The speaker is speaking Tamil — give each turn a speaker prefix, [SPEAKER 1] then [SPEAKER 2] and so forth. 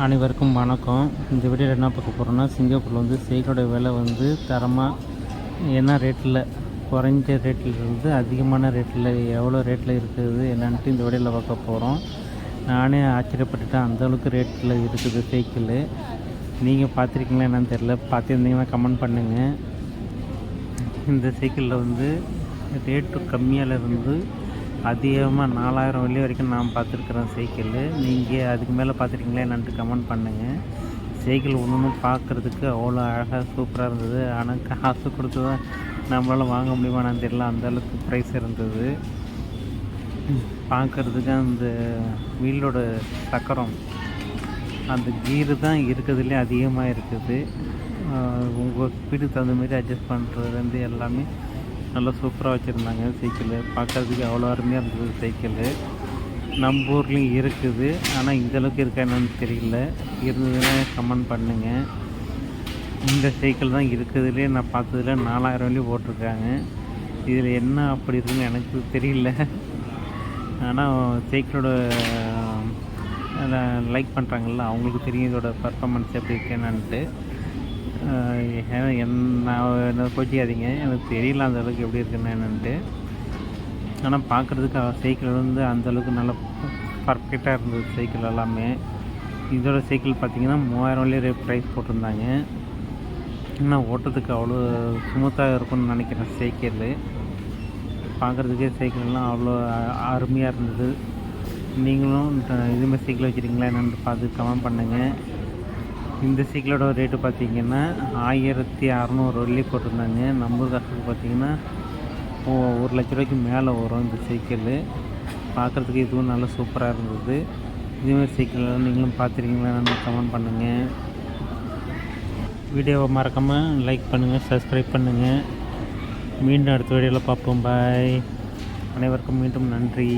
[SPEAKER 1] அனைவருக்கும் வணக்கம். இந்த வீடியோவில் என்ன பார்க்க போகிறோம்னா சிங்கப்பூரில் வந்து சைக்கிளோட விலை வந்து தரமாக என்ன ரேட்டில் குறைஞ்ச ரேட்டில் இருந்து அதிகமான ரேட்டில் எவ்வளோ ரேட்டில் இருக்குது என்னன்ட்டு இந்த வீடியோவில் பார்க்க போகிறோம் நானே ஆச்சரியப்பட்டுட்டேன் அந்த அளவுக்கு ரேட்டில் இருக்குது சைக்கிள் நீங்கள் பார்த்துருக்கீங்களா என்னன்னு தெரில பார்த்துருந்தீங்கன்னா கமெண்ட் பண்ணுங்கள் இந்த சைக்கிளில் வந்து ரேட்டு கம்மியால இருந்து அதிகமாக நாலாயிரம் வெள்ளி வரைக்கும் நான் பார்த்துருக்குறேன் சைக்கிள். நீங்கள் அதுக்கு மேலே பார்த்துருக்கீங்களா என்னன்ட்டு கமெண்ட் பண்ணுங்கள் சைக்கிள் ஒன்று ஒன்று பார்க்குறதுக்கு அவ்வளோ அழகாக சூப்பராக இருந்தது. ஆனால் காசு கொடுத்து தான் நம்மளால் வாங்க முடியுமான்னு தெரியல. அந்தளவுக்கு ப்ரைஸ் இருந்தது. பார்க்குறதுக்கு அந்த வீலோட சக்கரம் அந்த கீரு தான் இருக்கிறதுலே அதிகமாக இருக்குது. உங்கள் ஸ்பீடு தகுந்த மாதிரி அட்ஜஸ்ட் பண்ணுறதுலேருந்து எல்லாமே நல்லா சூப்பராக வச்சுருந்தாங்க சைக்கிள். பார்க்கறதுக்கு அவ்வளோ அருமையாக இருந்தது சைக்கிள். நம்ம ஊர்லேயும் இருக்குது. ஆனால் இந்த அளவுக்கு இருக்கா என்னன்னு தெரியல. இருந்ததுன்னா கமெண்ட் பண்ணுங்கள் இந்த சைக்கிள் தான் இருக்கிறதுலே நான் பார்த்ததுல நாலாயிரம் வரையும் போட்டிருக்காங்க இதில் என்ன அப்படி இருக்குன்னு எனக்கு தெரியல. ஆனால் சைக்கிளோட லைக் பண்ணுறாங்கல்ல அவங்களுக்கு தெரியும் இதோட பர்ஃபாமன்ஸ் எப்படி இருக்கு என்னன்ட்டு என் என்ன என்ன கோச்சிக்காதீங்க. எனக்கு தெரியல அந்த அளவுக்கு எப்படி இருக்குன்னு என்னன்ட்டு ஆனால் பார்க்குறதுக்கு சைக்கிள் வந்து அந்தளவுக்கு நல்லா பர்ஃபெக்டாக இருந்தது சைக்கிள் எல்லாமே. இதோட சைக்கிள் பார்த்தீங்கன்னா மூவாயிரம் வழியே ப்ரைஸ் போட்டிருந்தாங்க. ஆனால் ஓட்டுறதுக்கு அவ்வளோ ஸ்மூத்தாக இருக்கும்னு நினைக்கிறேன் சைக்கிள். பார்க்குறதுக்கே சைக்கிள்லாம் அவ்வளோ அருமையாக இருந்தது. நீங்களும் இந்த இதுமாதிரி சைக்கிள் வச்சுருக்கீங்களா என்னென்னு பார்த்து கமெண்ட் பண்ணுங்கள் இந்த சைக்கிளோட ரேட்டு பார்த்தீங்கன்னா ஆயிரத்தி அறநூறு வெள்ளி போட்டிருந்தாங்க. நம்ம காசுக்கு பார்த்திங்கன்னா ஒரு லட்ச ரூபாய்க்கு மேலே வரும் இந்த சைக்கிள் பார்க்குறதுக்கு இதுவும் நல்லா சூப்பராக இருந்தது. இதேமாதிரி சைக்கிள் நீங்களும் பார்த்துருக்கீங்களா நம்ம கமெண்ட் பண்ணுங்கள் வீடியோவை மறக்காமல் லைக் பண்ணுங்கள் சப்ஸ்கிரைப் பண்ணுங்கள் மீண்டும் அடுத்த வீடியோவில் பார்ப்போம். பாய் அனைவருக்கும் மீண்டும் நன்றி.